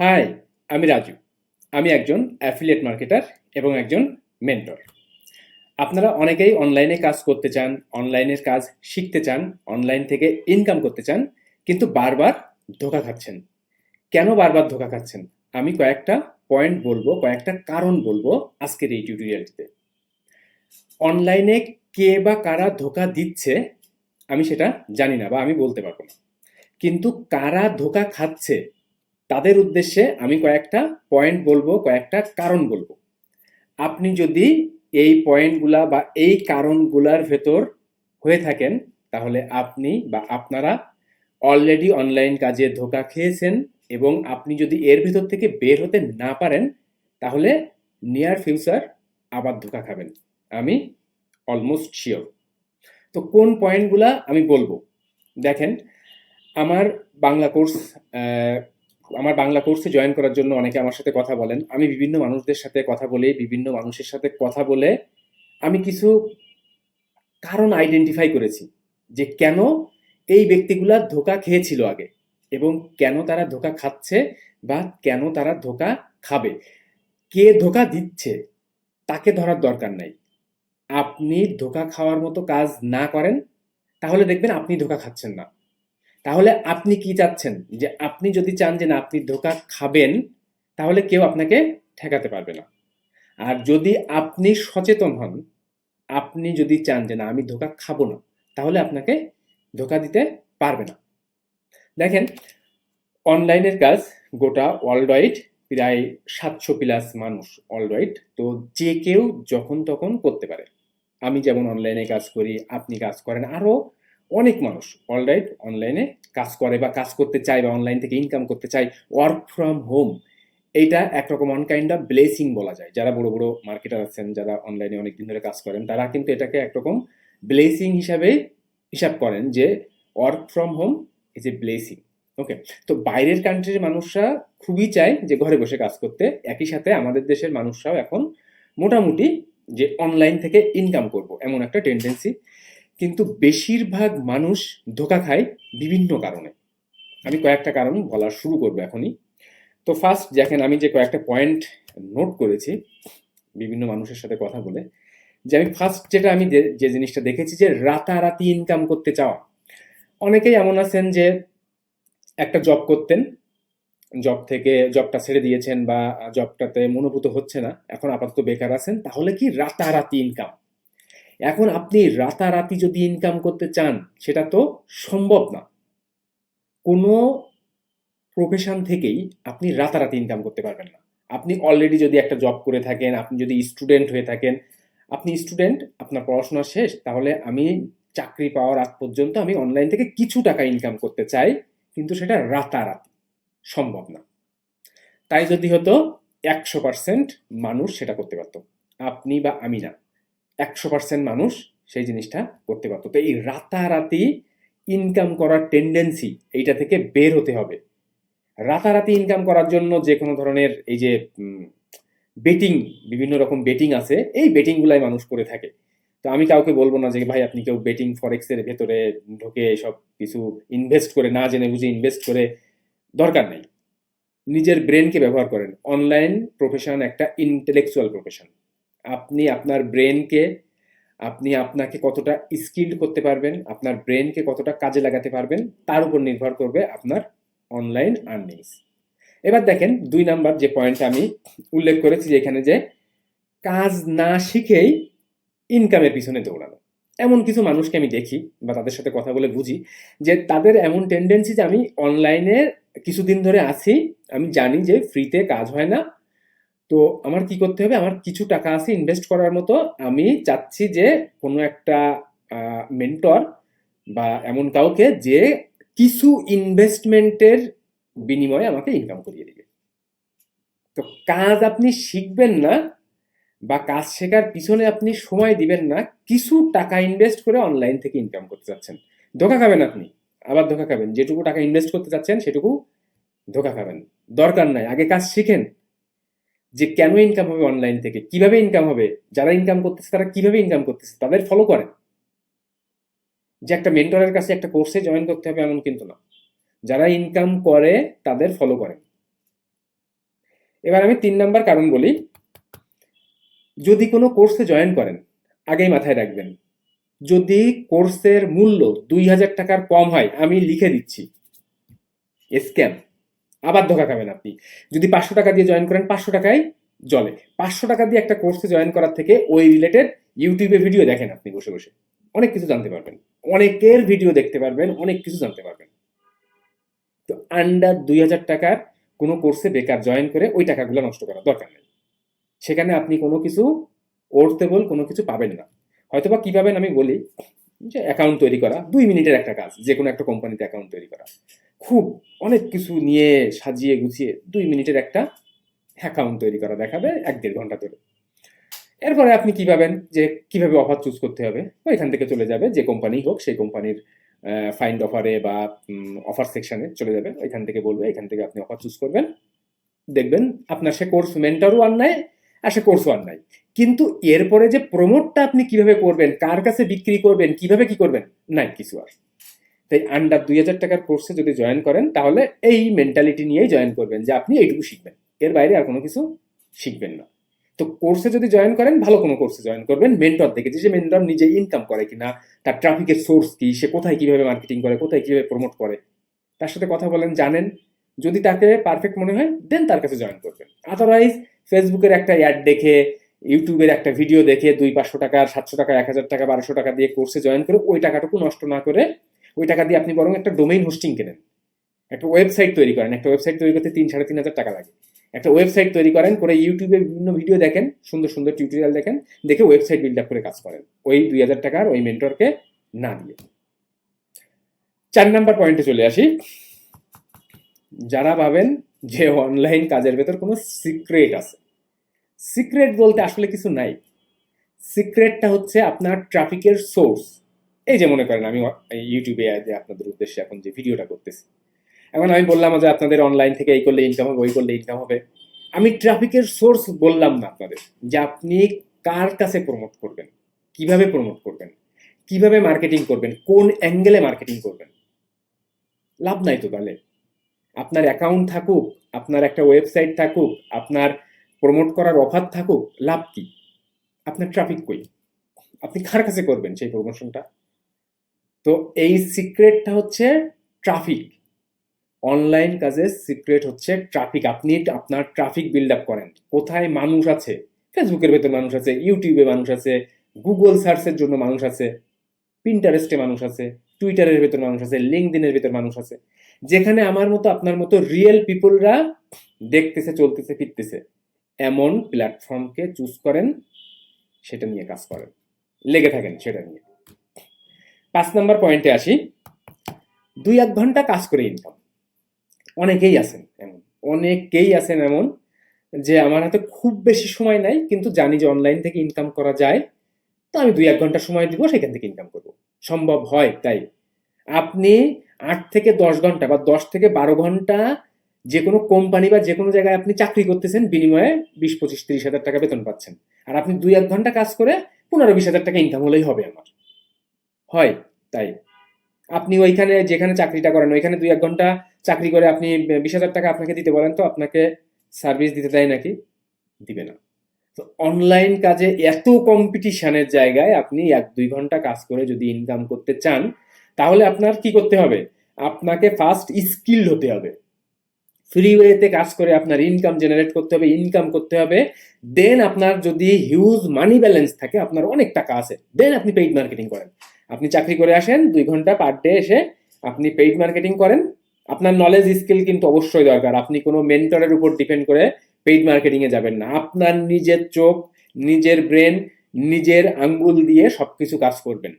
High আমি রাজু। আমি একজন অ্যাফিলিয়েট মার্কেটার এবং একজন মেন্টর আপনারা অনেকেই অনলাইনে কাজ করতে চান অনলাইনের কাজ শিখতে চান অনলাইন থেকে ইনকাম করতে চান, কিন্তু বারবার ধোকা খাচ্ছেন। কেন বারবার ধোকা খাচ্ছেন? আমি কয়েকটা পয়েন্ট বলব, কয়েকটা কারণ বলব আজকের এই টিউটোরিয়ালটিতে অনলাইনে কে বা কারা ধোকা দিচ্ছে, আমি সেটা জানি না বা আমি বলতে পারব না। কিন্তু কারা ধোকা খাচ্ছে তাদের উদ্দেশ্যে আমি কয়েকটা পয়েন্ট বলব, কয়েকটা কারণ বলব। আপনি যদি এই পয়েন্টগুলা বা এই কারণগুলার ভেতর হয়ে থাকেন, তাহলে আপনি বা আপনারা অলরেডি অনলাইন কাজে ধোকা খেয়েছেন এবং আপনি যদি এর ভেতর থেকে বের হতে না পারেন, তাহলে নিয়ার ফিউচার আবার ধোকা খাবেন। আমি অলমোস্ট শিওর তো কোন পয়েন্টগুলা আমি বলব? দেখেন, আমার বাংলা কোর্স আমার বাংলা কোর্সে জয়েন করার জন্য অনেকে আমার সাথে কথা বলেন। আমি বিভিন্ন মানুষদের সাথে কথা বলে, বিভিন্ন মানুষের সাথে কথা বলে আমি কিছু কারণ আইডেন্টিফাই করেছি যে কেন এই ব্যক্তিগুলা ধোকা খেয়েছিল আগে এবং কেন তারা ধোকা খাচ্ছে বা কেন তারা ধোকা খাবে। কে ধোকা দিচ্ছে তাকে ধরার দরকার নাই। আপনি ধোকা খাওয়ার মতো কাজ না করেন, তাহলে দেখবেন আপনি ধোকা খাচ্ছেন না। তাহলে আপনি কি চাচ্ছেন? যে আপনি যদি চান যে না, আপনি ধোকা খাবেন, তাহলে কেউ আপনাকে ঠেকাতে পারবে না। আর যদি আপনি সচেতন হন, আপনি যদি চান যে না, আমি ধোকা খাব না, তাহলে আপনাকে ধোকা দিতে পারবে না। দেখেন, অনলাইনের কাজ গোটা ওয়ার্ল্ড ওয়াইড প্রায় সাতশো প্লাস মানুষ ওয়াইড তো যে কেউ যখন তখন করতে পারে। আমি যেমন অনলাইনে কাজ করি, আপনি কাজ করেন আরও অনেক মানুষ অলরাইট অনলাইনে কাজ করে বা কাজ করতে চায় বা অনলাইন থেকে ইনকাম করতে চায় ওয়ার্ক ফ্রম হোম এইটা একরকম অন কাইন্ড অফ ব্লেসিং বলা যায়। যারা বড় বড় মার্কেটার আছেন, যারা অনলাইনে অনেক দিন ধরে কাজ করেন, তারা কিন্তু এটাকে একরকম ব্লেসিং হিসাবে হিসাব করেন যে work from home is a blessing okay তো বাইরের কান্ট্রির মানুষরা খুবই চায় যে ঘরে বসে কাজ করতে। একই সাথে আমাদের দেশের মানুষরাও এখন মোটামুটি যে অনলাইন থেকে ইনকাম করব, এমন একটা টেন্ডেন্সি কিন্তু বেশিরভাগ মানুষ ধোকা খায় বিভিন্ন কারণে। আমি কয়েকটা কারণ বলা শুরু করব এখনই। তো ফার্স্ট দেখেন আমি যে কয়েকটা পয়েন্ট নোট করেছি, বিভিন্ন মানুষের সাথে কথা বলে, যে আমি ফার্স্ট যেটা আমি যে জিনিসটা দেখেছি যে রাতারাতি ইনকাম করতে চাওয়া। অনেকেই এমন আছেন যে একটা জব করতেন জব থেকে জবটা ছেড়ে দিয়েছেন বা জবটাতে মনোভূত হচ্ছে না, এখন আপাতত বেকার আছেন, তাহলে কি রাতারাতি ইনকাম এখন আপনি রাতারাতি যদি ইনকাম করতে চান, সেটা তো সম্ভব না। কোনো প্রফেশন থেকেই আপনি রাতারাতি ইনকাম করতে পারবেন না। আপনি অলরেডি যদি একটা জব করে থাকেন, আপনি যদি স্টুডেন্ট হয়ে থাকেন, আপনি স্টুডেন্ট আপনার পড়াশোনা শেষ, তাহলে আমি চাকরি পাওয়ার আগ পর্যন্ত আমি অনলাইন থেকে কিছু টাকা ইনকাম করতে চাই, কিন্তু সেটা রাতারাতি, সম্ভব না। তাই যদি হতো, একশো পার্সেন্ট মানুষ সেটা করতে পারতো। আপনি বা আমি না। একশো পার্সেন্ট মানুষ সেই জিনিসটা করতে পারতো। তো এই রাতারাতি ইনকাম করার টেন্ডেন্সি এইটা থেকে বের হতে হবে। রাতারাতি ইনকাম করার জন্য যে কোনো ধরনের এই যে বেটিং বিভিন্ন রকম বেটিং আছে, এই বেটিংগুলাই মানুষ করে থাকে। তো আমি কাউকে বলব না যে, ভাই, আপনি কেউ বেটিং ফরেক্সের ভেতরে ঢুকে সব কিছু ইনভেস্ট করে না জেনে বুঝে ইনভেস্ট করে দরকার নেই। নিজের ব্রেনকে ব্যবহার করেন। অনলাইন প্রফেশন একটা ইন্টেলেকচুয়াল প্রফেশন আপনি আপনার ব্রেনকে আপনি আপনাকে কতটা স্কিল্ড করতে পারবেন, আপনার ব্রেনকে কতটা কাজে লাগাতে পারবেন, তার উপর নির্ভর করবে আপনার অনলাইন আর্নিংস এবার দেখেন দুই নাম্বার যে পয়েন্টটা আমি উল্লেখ করেছি যে এখানে যে কাজ না শিখেই ইনকামের পিছনে দৌড়ানো। এমন কিছু মানুষকে আমি দেখি বা তাদের সাথে কথা বলে বুঝি যে তাদের এমন টেন্ডেন্সি যে আমি অনলাইনে কিছুদিন ধরে আছি, আমি জানি যে ফ্রিতে কাজ হয় না তো আমার কি করতে হবে? আমার কিছু টাকা আছে ইনভেস্ট করার মতো। আমি চাচ্ছি যে কোনো একটা মেন্টর বা এমন কাউকে যে কিছু ইনভেস্টমেন্টের বিনিময়ে আমাকে ইনকাম করিয়ে দিবে। তো কাজ আপনি শিখবেন না বা কাজ শেখার পিছনে আপনি সময় দিবেন না, কিছু টাকা ইনভেস্ট করে অনলাইন থেকে ইনকাম করতে চাচ্ছেন। ধোকা খাবেন আপনি, আবার ধোকা খাবেন। যেটুকু টাকা ইনভেস্ট করতে চাচ্ছেন, সেটুকু ধোকা খাবেন। দরকার নাই, আগে কাজ শিখেন। যে কেন ইনকাম হবে অনলাইন থেকে, কীভাবে ইনকাম হবে, যারা ইনকাম করতেছে তারা কীভাবে ইনকাম করতেছে, তাদের ফলো করেন যে একটা মেন্টরের কাছে একটা কোর্সে জয়েন করতে হবে এমন কিন্তু না। যারা ইনকাম করে, তাদের ফলো করেন এবার আমি তিন নাম্বার কারণ বলি, যদি কোনো কোর্সে জয়েন করেন, আগেই মাথায় রাখবেন, যদি কোর্সের মূল্য দুই হাজার টাকার কম হয়, আমি লিখে দিচ্ছি স্ক্যাম আবার ধোকা খাবেন আপনি। যদি পাঁচশো টাকা দিয়ে জয়েন করেন, পাঁচশো টাকায় জলে পাঁচশো টাকা দিয়ে একটা কোর্সে জয়েন করার থেকে ওই রিলেটেড ইউটিউবে ভিডিও দেখেন আপনি বসে বসে। অনেক কিছু জানতে পারবেন। অনেকের ভিডিও দেখতে পারবেন, অনেক কিছু জানতে পারবেন। তো আন্ডার দুই হাজার টাকার কোনো কোর্সে বেকার জয়েন করে ওই টাকাগুলো নষ্ট করার দরকার নেই। সেখানে আপনি কোনো কিছু ওর্থেবল কোনো কিছু পাবেন না। হয়তোবা কি পাবেন আমি বলি, যে অ্যাকাউন্ট তৈরি করা, দুই মিনিটের একটা কাজ যে কোনো একটা কোম্পানিতে অ্যাকাউন্ট তৈরি করা। খুব অনেক কিছু নিয়ে সাজিয়ে গুছিয়ে দুই মিনিটের একটা অ্যাকাউন্ট তৈরি করা দেখাবে এক দেড় ঘণ্টা ধরে। এরপরে আপনি কি পাবেন? যে কীভাবে অফার চুজ করতে হবে? ওইখান থেকে চলে যাবে, যে কোম্পানি হোক, সেই কোম্পানির ফাইন্ড অফারে বা অফার সেকশনে চলে যাবে। ওইখান থেকে বলবে, এখান থেকে আপনি অফার চুজ করবেন। দেখবেন আপনার সে কোর্স মেন্টারও আর নাই, আর সে কোর্সও আর নাই। কিন্তু এরপরে যে প্রমোটটা আপনি কীভাবে করবেন, কার কাছে বিক্রি করবেন, কীভাবে কি করবেন? নাই কিছু আর। তাই আন্ডার দুই হাজার টাকার কোর্সে যদি জয়েন করেন, তাহলে এই মেন্টালিটি নিয়েই জয়েন করবেন যে আপনি এইটুকু শিখবেন। এর বাইরে আর কোনো কিছু শিখবেন না। তো কোর্সে যদি জয়েন করেন, ভালো কোনো কোর্সে জয়েন করবেন। মেন্টর থেকে যে মেন্টর নিজে ইনকাম করে কিনা, তার ট্রাফিকের সোর্স কি, সে কোথায় কীভাবে মার্কেটিং করে, কোথায় কীভাবে প্রমোট করে। তার সাথে কথা বলেন, জানেন, যদি তাকে পারফেক্ট মনে হয় দেন তার কাছে জয়েন করবেন। আদারওয়াইজ ফেসবুকের একটা অ্যাড দেখে ইউটিউবের একটা ভিডিও দেখে, দুই পাঁচশো টাকা, সাতশো টাকা, এক হাজার টাকা, বারোশো টাকা দিয়ে কোর্সে জয়েন করে, ওই টাকাটুকু নষ্ট না করে ওই টাকা দিয়ে আপনি বরং একটা ডোমেইন হোস্টিং কেনেন। একটা ওয়েবসাইট তৈরি করেন। একটা ওয়েবসাইট তৈরি করতে তিন সাড়ে তিন হাজার টাকা লাগে। একটা ওয়েবসাইট তৈরি করেন, করে ইউটিউবে বিভিন্ন ভিডিও দেখেন, সুন্দর সুন্দর টিউটোরিয়াল দেখেন, দেখে ওয়েবসাইট বিল্ড আপ করে কাজ করেন। ওই দুই হাজার টাকার ওই মেন্টরকে না দিয়ে। চার নাম্বার পয়েন্টে চলে আসি। যারা ভাবেন যে অনলাইন কাজের ভেতর কোনো সিক্রেট আছে। সিক্রেট বলতে আসলে কিছু নাই। সিক্রেটটা হচ্ছে আপনার ট্রাফিকের সোর্স এই যে মনে করেন আমি ইউটিউবে আপনাদের উদ্দেশ্যে এখন যে ভিডিওটা করতেছি। এখন আমি বললাম যে আপনাদের অনলাইন থেকে এই করলে ইনকাম হবে, ওই করলে ইনকাম হবে। আমি ট্রাফিকের সোর্স বললাম না আপনাদের যে আপনি কার কাছে প্রমোট করবেন, কীভাবে প্রমোট করবেন, কীভাবে মার্কেটিং করবেন, কোন অ্যাঙ্গেলে মার্কেটিং করবেন। লাভ নাই তো তাহলে। আপনার অ্যাকাউন্ট থাকুক, আপনার একটা ওয়েবসাইট থাকুক, আপনার প্রমোট করার অফার থাকুক, লাভ কি? আপনার ট্রাফিক কই? আপনি কার কাছে করবেন সেই প্রমোশনটা তো এই সিক্রেটটা হচ্ছে ট্রাফিক। অনলাইন কাজের সিক্রেট হচ্ছে ট্রাফিক। আপনি আপনার ট্রাফিক বিল্ড আপ করেন। কোথায় মানুষ আছে? ফেসবুকের ভেতর মানুষ আছে ইউটিউবে মানুষ আছে গুগল সার্চের জন্য মানুষ আছে পিন্টারেস্টে মানুষ আছে টুইটারের ভেতর মানুষ আছে লিঙ্কদিনের ভেতর মানুষ আছে। যেখানে আমার মতো, আপনার মতো রিয়েল পিপলরা দেখতেছে, চলতেছে, ফিরতেছে, এমন প্ল্যাটফর্মকে চুজ করেন, সেটা নিয়ে কাজ করেন। লেগে থাকেন সেটা নিয়ে। পাঁচ নাম্বার পয়েন্টে আসি। দুই এক ঘণ্টা কাজ করে ইনকাম অনেকেই আছেন এমন, অনেকেই আছেন এমন যে আমার হাতে খুব বেশি সময় নাই, কিন্তু জানি যে অনলাইন থেকে ইনকাম করা যায়, তো আমি দুই এক ঘণ্টা সময় দিব, সেখান থেকে ইনকাম করব। সম্ভব হয় তাই। আপনি আট থেকে দশ ঘণ্টা বা দশ থেকে বারো ঘণ্টা যে কোনো কোম্পানি বা যে কোনো জায়গায় আপনি চাকরি করতেছেন, বিনিময়ে বিশ, পঁচিশ, তিরিশ হাজার টাকা বেতন পাচ্ছেন। আর আপনি দুই এক ঘণ্টা কাজ করে পনেরো, বিশ হাজার টাকা ইনকাম হলেই হবে আমার। হয়, তাই। আপনি ওইখানে যেখানে চাকরিটা করেন, ওইখানে দুই এক ঘণ্টা চাকরি করে আপনি বিশ হাজার টাকা আপনাকে দিতে বলেন তো, আপনাকে সার্ভিস দিতে দেয় নাকি? দিবে না। তো অনলাইন কাজে এত কম্পিটিশনের জায়গায় আপনি এক দুই ঘণ্টা কাজ করে যদি ইনকাম করতে চান, তাহলে আপনার কি করতে হবে? আপনাকে ফার্স্ট স্কিল হতে হবে। ফ্রি ওয়েতে কাজ করে আপনার ইনকাম জেনারেট করতে হবে ইনকাম করতে হবে। দেন আপনার যদি হিউজ মানি ব্যালেন্স থাকে, আপনার অনেক টাকা আছে। দেন আপনি পেইড মার্কেটিং করেন। আপনি চাকরি করে আসেন, দুই ঘণ্টা পার ডে এসে আপনি পেইড মার্কেটিং করেন। আপনার নলেজ স্কিল কিন্তু অবশ্যই দরকার। আপনি কোনো মেন্টরের উপর ডিপেন্ড করে পেইড মার্কেটিংয়ে যাবেন না। আপনার নিজের চোখ, নিজের ব্রেন নিজের আঙ্গুল দিয়ে সবকিছু কাজ করবেন।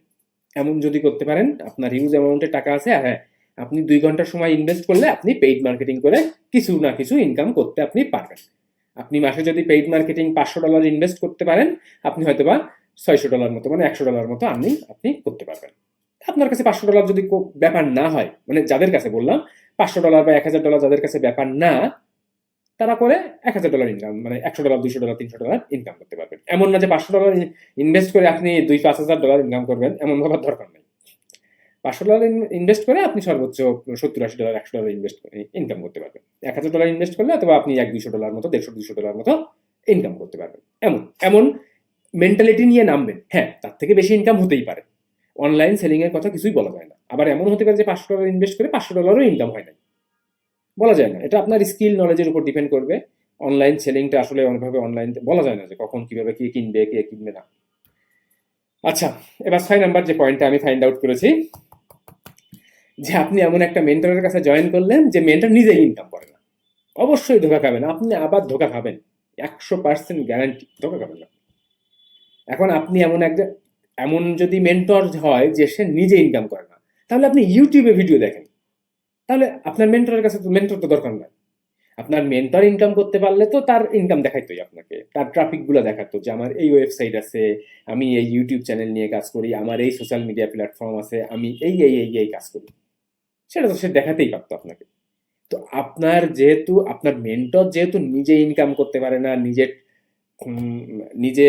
এমন যদি করতে পারেন, আপনার হিউজ অ্যামাউন্টের টাকা আছে, আর হ্যাঁ আপনি দুই ঘণ্টা সময় ইনভেস্ট করলে আপনি পেইড মার্কেটিং করে কিছু না কিছু ইনকাম করতে আপনি পারবেন। আপনি মাসে যদি পেইড মার্কেটিং পাঁচশো ডলার ইনভেস্ট করতে পারেন, আপনি হয়তোবা ছয়শো ডলার মতো মানে একশো ডলার মতো আর্নিং আপনি করতে পারবেন। আপনার কাছে পাঁচশো ডলার যদি ব্যাপার না হয় মানে যাদের কাছে বললাম, পাঁচশো ডলার বা এক হাজার ডলার যাদের কাছে ব্যাপার না, তারা করে এক হাজার ডলার ইনকাম মানে একশো ডলার, দুইশো ডলার, তিনশো ডলার ইনকাম করতে পারবেন। এমন না যে পাঁচশো ডলার ইনভেস্ট করে আপনি দুই, পাঁচ হাজার ডলার ইনকাম করবেন, এমন ভাবার দরকার নেই। পাঁচশো ডলার ইনভেস্ট করে আপনি সর্বোচ্চ সত্তর, আশি ডলার, একশো ডলার ইনভেস্ট করে ইনকাম করতে পারবেন। এক হাজার ডলার ইনভেস্ট করলে অথবা আপনি এক দুশো ডলার মতো, দেড়শো দুশো ডলার মতো ইনকাম করতে পারবেন। এমন এমন মেন্টালিটি নিয়ে নামবেন। হ্যাঁ তার থেকে বেশি ইনকাম হতেই পারে। অনলাইন সেলিং এর কথা কিছুই বলা যায় না। আবার এমন হতে পারে যে পাঁচশো ডলার ইনভেস্ট করে পাঁচশো ডলারও ইনকাম হয় না বলা যায় না। এটা আপনার স্কিল নলেজের উপর ডিপেন্ড করবে। অনলাইন সেলিংটা আসলে অনেকভাবে অনলাইন বলা যায় না যে কখন কীভাবে কে কিনবে কে কিনবে না। আচ্ছা এবার ছয় নাম্বার যে পয়েন্টটা আমি ফাইন্ড আউট করেছি, যে আপনি এমন একটা মেন্টরের কাছে জয়েন করলেন যে মেন্টর নিজেই ইনকাম করে না। অবশ্যই ধোকা খাবেন। আপনি আবার ধোকা খাবেন। একশো পার্সেন্ট গ্যারান্টি ধোকা খাবেন না। এখন আপনি এমন একজন এমন যদি মেন্টর হয় যে সে নিজে ইনকাম করে না তাহলে আপনি ইউটিউবে ভিডিও দেখেন। তাহলে আপনার মেন্টরের কাছে তো মেন্টর তো দরকার নাই। আপনার মেন্টর ইনকাম করতে পারলে তো তার ইনকাম দেখাইতোই আপনাকে। তার ট্রাফিকগুলো দেখাতো যে আমার এই ওয়েবসাইট আছে আমি এই ইউটিউব চ্যানেল নিয়ে কাজ করি আমার এই সোশ্যাল মিডিয়া প্ল্যাটফর্ম আছে আমি এই এই এই এই কাজ করি। সেটা তো সে দেখাতেই পারতো আপনাকে। তো আপনার যেহেতু আপনার মেন্টর যেহেতু নিজে ইনকাম করতে পারে না নিজে উম, নিজে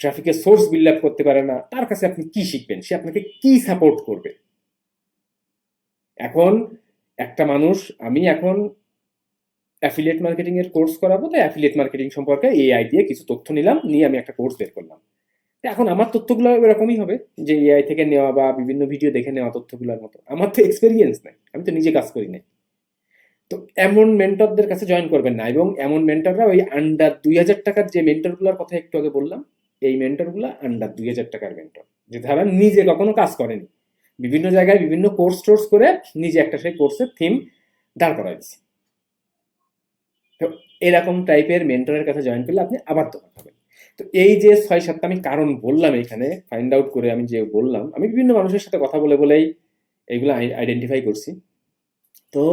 ট্রাফিকের সোর্স বিল্ড আপ করতে পারে না, তার কাছে আপনি কি শিখবেন? সে আপনাকে কি সাপোর্ট করবে? এখন একটা মানুষ, আমি এখন অ্যাফিলিয়েট মার্কেটিং এর কোর্স করাবো, তাই অ্যাফিলিয়েট মার্কেটিং সম্পর্কে এআই দিয়ে কিছু তথ্য নিলাম, নিয়ে আমি একটা কোর্স বের করলাম। এখন আমার তথ্যগুলো এরকমই হবে, যে এআই থেকে নেওয়া বা বিভিন্ন ভিডিও দেখে নেওয়া তথ্যগুলোর মতো। আমার তো এক্সপিরিয়েন্স নাই, আমি তো নিজে কাজ করি নাই। তো এমন মেন্টরদের কাছে জয়েন করবেন না, এবং এমন মেন্টররা ওই আন্ডার দুই হাজার টাকার যে মেন্টরগুলোর কথা একটু আগে বললাম এই মেন্টরগুলো আন্ডার দুই হাজার টাকার মেন্টর যে তারা নিজে কখনো কাজ করেনি। বিভিন্ন জায়গায় বিভিন্ন কোর্স টোর্স করে নিজে একটা সেই কোর্সের থিম দাঁড় করাই দিচ্ছে তো এরকম টাইপের মেন্টরের কাছে জয়েন করলে আপনি আবার ধোকা পাবেন। তো এই যে ছয় সাতটা আমি কারণ বললাম এখানে ফাইন্ড আউট করে আমি যে বললাম, আমি বিভিন্ন মানুষের সাথে কথা বলে বলেই এইগুলো আইডেন্টিফাই করছি। তো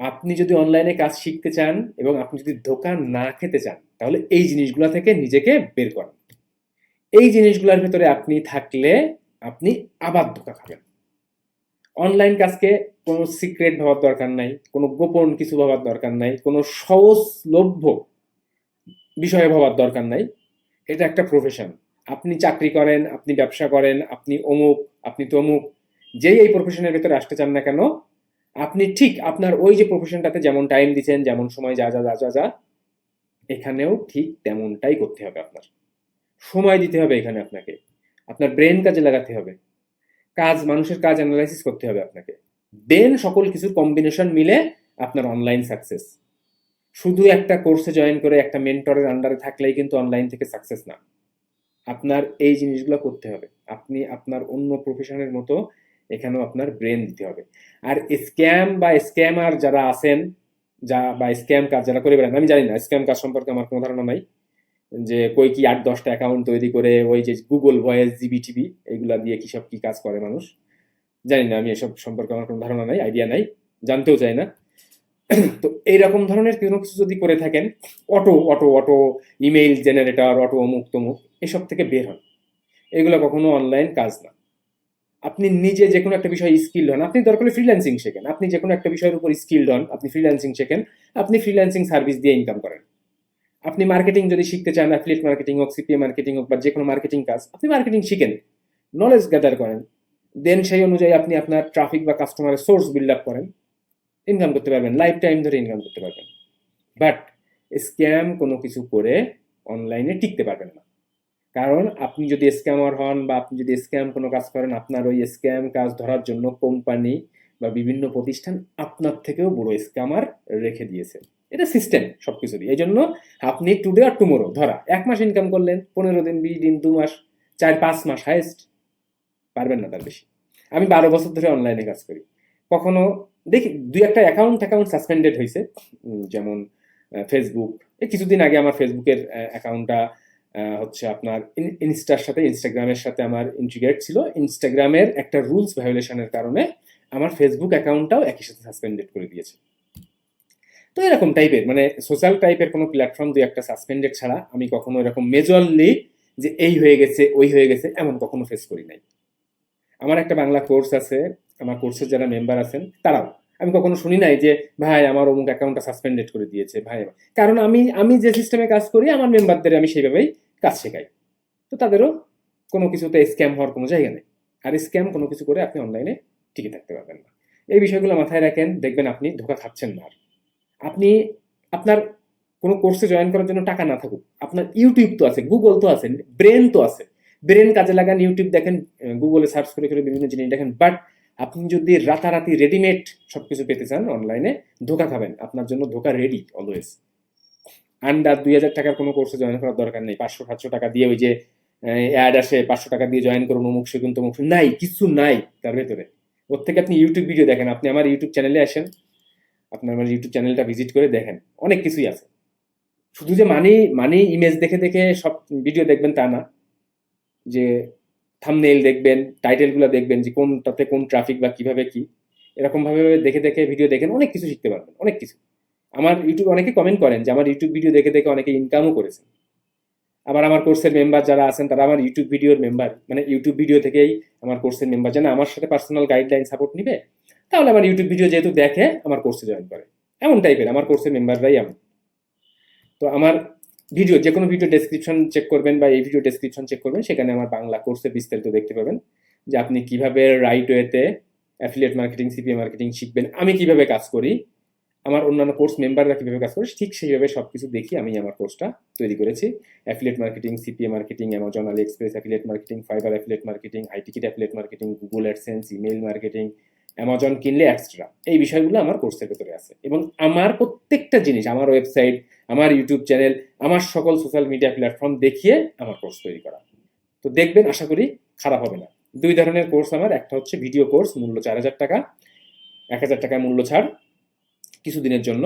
আপনি যদি অনলাইনে কাজ শিখতে চান এবং আপনি যদি দোকান না খেতে চান তাহলে এই জিনিসগুলো থেকে নিজেকে বের করেন। এই জিনিসগুলোর ভেতরে আপনি থাকলে আপনি আবার ধোকা খাবেন। অনলাইন কাজকে কোনো সিক্রেট ভাবার দরকার নাই, কোনো গোপন কিছু ভাবার দরকার নাই, কোনো সহজলভ্য বিষয়ে ভাবার দরকার নাই। এটা একটা প্রফেশন আপনি চাকরি করেন, আপনি ব্যবসা করেন, আপনি অমুক, আপনি তমুক, যেই এই প্রফেশনের ভেতরে আসতে চান না কেন, আপনি ঠিক আপনার ওই যে প্রফেশনটাতে যেমন টাইম দিচ্ছেন, যেমন সময় যা যা যা যা যা এখানেও ঠিক তেমনটাই করতে হবে আপনার। সময় দিতে হবে এখানে আপনাকে। আপনার ব্রেন কাজে লাগাতে হবে। কাজ, মানুষের কাজ অ্যানালাইসিস করতে হবে আপনাকে। দেন সকল কিছুর কম্বিনেশন মিলে আপনার অনলাইন সাকসেস শুধু একটা কোর্সে জয়েন করে একটা মেন্টরের আন্ডারে থাকলেই কিন্তু অনলাইন থেকে সাকসেস না। আপনার এই জিনিসগুলো করতে হবে। আপনি আপনার অন্য প্রফেশনের মতো এখানেও আপনার ব্রেন দিতে হবে। আর স্ক্যাম বা স্ক্যামার যারা আছেন যা বা স্ক্যাম কাজ যারা করে বেড়ান আমি জানি না স্ক্যাম কাজ সম্পর্কে আমার কোনো ধারণা নাই। যে কই কি আট, দশটা অ্যাকাউন্ট তৈরি করে ওই যে গুগল ভয়েস জিবি টিভি এগুলা দিয়ে কি সব কি কাজ করে মানুষ? জানি না, আমি এসব সম্পর্কে আমার কোনো ধারণা নাই আইডিয়া নাই, জানতেও চাই না। তো এইরকম ধরনের কোনো কিছু যদি করে থাকেন, auto auto auto email generator auto অমুক তমুক এসব থেকে বের হন। এগুলো কখনো অনলাইন কাজ না। আপনি নিজে যে কোনো একটা বিষয়ে স্কিল হন। আপনি দরকার হলে ফ্রিল্যান্সিং শেখেন। আপনি যে কোনো একটা বিষয়ের উপর স্কিল হন, আপনি ফ্রিল্যান্সিং শেখেন, আপনি ফ্রিল্যান্সিং সার্ভিস দিয়ে ইনকাম করেন। আপনি মার্কেটিং যদি শিখতে চান অ্যাফিলিয়েট মার্কেটিং হোক সিপিএ মার্কেটিং হোক বা যে কোনো মার্কেটিং কাজ, আপনি মার্কেটিং শিখেন নলেজ গ্যাদার করেন। দেন সেই অনুযায়ী আপনি আপনার ট্রাফিক বা কাস্টমারের সোর্স বিল্ড আপ করেন। ইনকাম করতে পারবেন লাইফ টাইম ধরে ইনকাম করতে পারবেন। বাট স্ক্যাম কোনো কিছু করে অনলাইনে টিকতে পারবেন না। কারণ আপনি যদি স্ক্যামার হন বা আপনি যদি স্ক্যাম কোনো কাজ করেন, আপনার ওই স্ক্যাম কাজ ধরার জন্য কোম্পানি বা বিভিন্ন প্রতিষ্ঠান আপনার থেকেও বড় স্ক্যামার রেখে দিয়েছে। এটা সিস্টেম সবকিছুরই এই জন্য আপনি টুডে আর টুমোরো ধরা, এক মাস ইনকাম করলেন, পনেরো দিন, বিশ দিন, দু মাস, চার, পাঁচ মাস হাইস্ট পারবেন না তার বেশি। আমি বারো বছর ধরে অনলাইনে কাজ করি। কখনো দেখি, দুই একটা অ্যাকাউন্ট অ্যাকাউন্ট সাসপেন্ডেড হয়েছে যেমন ফেসবুক এই কিছুদিন আগে আমার ফেসবুকের অ্যাকাউন্টটা হচ্ছে আপনার ইনস্টার সাথে, ইনস্টাগ্রামের সাথে আমার ইন্টিগ্রেট ছিল। ইনস্টাগ্রামের একটা রুলস ভায়োলেশনের কারণে আমার ফেসবুক অ্যাকাউন্টটাও একই সাথে সাসপেন্ডেড করে দিয়েছে। তো এরকম টাইপের মানে সোশ্যাল টাইপের কোনো প্ল্যাটফর্ম দুই একটা সাসপেন্ডেড ছাড়া আমি কখনো এরকম মেজরলি যে এই হয়ে গেছে, ওই হয়ে গেছে এমন কখনো ফেস করি নাই। আমার একটা বাংলা কোর্স আছে, আমার কোর্সের যারা মেম্বার আছেন, তারাও আমি কখনো শুনি নাই যে, ভাই, আমার অমুক অ্যাকাউন্টটা সাসপেন্ডেড করে দিয়েছে, ভাই। কারণ আমি আমি যে সিস্টেমে কাজ করি, আমার মেম্বারদের আমি সেইভাবেই কাজ শেখাই। তো তাদেরও কোনো কিছুতে স্ক্যাম হওয়ার কোনো জায়গা নেই। আর স্ক্যাম কোনো কিছু করে আপনি অনলাইনে টিকে থাকতে পারবেন না। এই বিষয়গুলো মাথায় রাখেন, দেখবেন আপনি ধোকা খাচ্ছেন না আপনি, আপনার কোনো কোর্সে জয়েন করার জন্য টাকা না থাকুক। আপনার ইউটিউব তো আছে গুগল তো আছে ব্রেন তো আছে। ব্রেন কাজে লাগান ইউটিউব দেখেন গুগলে সার্চ করে করে বিভিন্ন জিনিস দেখেন। বাট আপনি যদি রাতারাতি রেডিমেড সব কিছু পেতে চান অনলাইনে ধোকা খাবেন। আপনার জন্য ধোকা রেডি অলওয়েজ আন্ডার দুই হাজার টাকার কোনো কোর্সে জয়েন করার দরকার নেই। পাঁচশো, সাতশো টাকা দিয়ে ওই যে অ্যাড আসে, পাঁচশো টাকা দিয়ে জয়েন করুন, অমুক সেগুন, তমুক। নাই, কিছু নাই তার ভেতরে। ওর থেকে আপনি ইউটিউব ভিডিও দেখেন। আপনি আমার ইউটিউব চ্যানেলে আসেন, আপনার আমার ইউটিউব চ্যানেলটা ভিজিট করে দেখেন। অনেক কিছুই আছে। শুধু যে মানি মানি ইমেজ দেখে দেখে সব ভিডিও দেখবেন তা না। যে থামনেইল দেখবেন টাইটেলগুলো দেখবেন যে কোনটাতে কোন ট্রাফিক বা কীভাবে কি। এরকম ভাবে দেখে দেখে ভিডিও দেখেন, অনেক কিছু শিখতে পারবেন, অনেক কিছু। আমার ইউটিউব অনেকে কমেন্ট করেন যে আমার ইউটিউব ভিডিও দেখে দেখে অনেকে ইনকামও করেছেন। আবার আমার কোর্সের মেম্বার যারা আছেন, তারা আমার ইউটিউব ভিডিওর মেম্বার মানে ইউটিউব ভিডিও থেকেই আমার কোর্সের মেম্বার যেন আমার সাথে পার্সোনাল গাইডলাইন সাপোর্ট নিবে, তাহলে আমার ইউটিউব ভিডিও যেহেতু দেখে, আমার কোর্সে জয়েন করে। এমন টাইপের আমার কোর্সের মেম্বাররাই এমন তো আমার ভিডিও যে কোনো ভিডিও ডেসক্রিপশন চেক করবেন বা এই ভিডিও ডেসক্রিপশন চেক করবেন, সেখানে আমার বাংলা কোর্সে বিস্তারিত দেখতে পাবেন। যে আপনি কীভাবে রাইট ওয়েতে অ্যাফিলিয়েট মার্কেটিং সিপিএ মার্কেটিং শিখবেন, আমি কীভাবে কাজ করি, আমার অন্যান্য কোর্স মেম্বাররা কীভাবে কাজ করে, ঠিক সেইভাবে সব কিছু দেখি আমি আমার কোর্সটা তৈরি করেছি। Affiliate marketing CPA marketing Amazon AliExpress affiliate marketing Fiverr affiliate marketing high ticket affiliate marketing Google AdSense email marketing Amazon কিনলে এক্সট্রা এই বিষয়গুলো আমার কোর্সের ভেতরে আছে। এবং আমার প্রত্যেকটা জিনিস, আমার ওয়েবসাইট আমার ইউটিউব চ্যানেল আমার সকল সোশ্যাল মিডিয়া প্ল্যাটফর্ম দেখিয়ে আমার কোর্স তৈরি করা। তো দেখবেন, আশা করি খারাপ হবে না। দুই ধরনের কোর্স আমার। একটা হচ্ছে ভিডিও কোর্স মূল্য চার হাজার টাকা। এক হাজার টাকায় মূল্য ছাড় কিছুদিনের জন্য।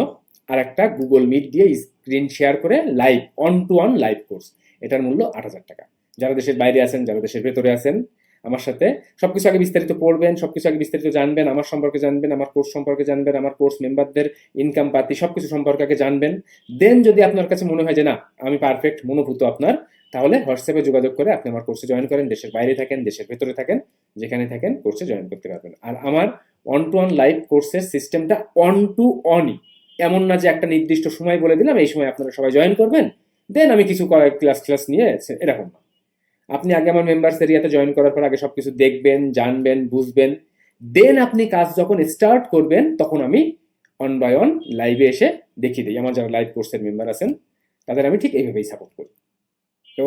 আর একটা গুগল মিট দিয়ে স্ক্রিন শেয়ার করে live one to one live course এটার মূল্য আট হাজার টাকা। যারা দেশের বাইরে আছেন, যারা দেশের ভেতরে আছেন আমার সাথে। সবকিছু আগে বিস্তারিত পড়বেন, সবকিছু আগে বিস্তারিত জানবেন, আমার সম্পর্কে জানবেন, আমার কোর্স সম্পর্কে জানবেন, আমার কোর্স মেম্বারদের ইনকাম পাতি, সবকিছু সম্পর্কে আগে জানবেন। দেন যদি আপনার কাছে মনে হয় যে, না, আমি পারফেক্ট মনোভূত আপনার, তাহলে হোয়াটসঅ্যাপে যোগাযোগ করে আপনি আমার কোর্সে জয়েন করেন, দেশের বাইরে থাকেন, দেশের ভেতরে থাকেন, যেখানে থাকেন কোর্সে জয়েন করতে পারবেন। আর আমার অন টু অন লাইভ কোর্সের সিস্টেমটা অন টু অনই এমন না যে একটা নির্দিষ্ট সময় বলে দিলাম, এই সময় আপনারা সবাই জয়েন করবেন দেন আমি কিছু ক্লাস ক্লাস নিয়ে এরকম। না আপনি আগে আমার মেম্বার্স এরিয়াতে জয়েন করার পর আগে সবকিছু দেখবেন, জানবেন, বুঝবেন। দেন আপনি কাজ যখন স্টার্ট করবেন, তখন আমি অন বাই অন লাইভে এসে দেখিয়ে দিই। আমার যারা লাইভ কোর্সের মেম্বার আছেন, তাদের আমি ঠিক এইভাবেই সাপোর্ট করি। তো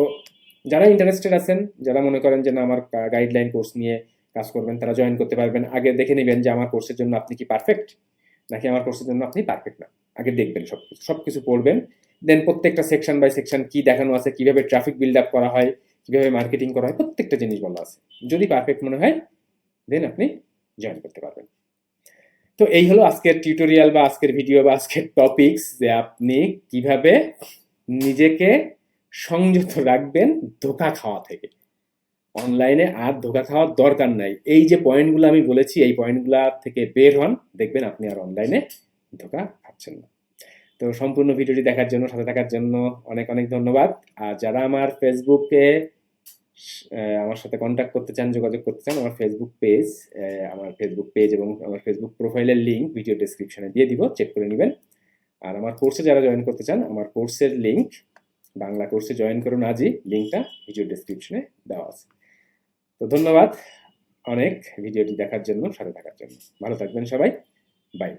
যারা ইন্টারেস্টেড আছেন, যারা মনে করেন যে না, আমার গাইডলাইন কোর্স নিয়ে কাজ করবেন, তারা জয়েন করতে পারবেন। আগে দেখে নেবেন যে আমার কোর্সের জন্য আপনি কি পারফেক্ট নাকি আমার কোর্সের জন্য আপনি পারফেক্ট না। আগে দেখবেন সব কিছু সব কিছু পড়বেন। দেন প্রত্যেকটা সেকশন বাই সেকশন কি দেখানো আছে, কীভাবে ট্রাফিক বিল্ড আপ করা হয় কীভাবে মার্কেটিং করা হয়, প্রত্যেকটা জিনিস বলা আছে। যদি পারফেক্ট মনে হয় দেন আপনি জয়েন করতে পারবেন। তো এই হলো আজকের টিউটোরিয়াল বা আজকের ভিডিও বা আজকের টপিকস যে আপনি কীভাবে নিজেকে সংযত রাখবেন ধোকা খাওয়া থেকে। অনলাইনে আর ধোকা খাওয়ার দরকার নাই। এই যে পয়েন্টগুলো আমি বলেছি, এই পয়েন্টগুলো থেকে বের হন, দেখবেন আপনি আর অনলাইনে ধোকা খাচ্ছেন না। তো সম্পূর্ণ ভিডিওটি দেখার জন্য, সাথে থাকার জন্য অনেক অনেক ধন্যবাদ। আর যারা আমার ফেসবুকে আমার সাথে কন্ট্যাক্ট করতে চান, যোগাযোগ করতে চান, আমার ফেসবুক পেজ আমার ফেসবুক পেজ এবং আমার ফেসবুক প্রোফাইলের লিঙ্ক ভিডিও ডিসক্রিপশনে দিয়ে দিব চেক করে নেবেন। আর আমার কোর্সে যারা জয়েন করতে চান, আমার কোর্সের লিঙ্ক বাংলা কোর্সে জয়েন করুন আজই লিঙ্কটা ভিডিও ডিসক্রিপশনে দেওয়া আছে। তো ধন্যবাদ অনেক ভিডিওটি দেখার জন্য, সাথে থাকার জন্য। ভালো থাকবেন সবাই বাই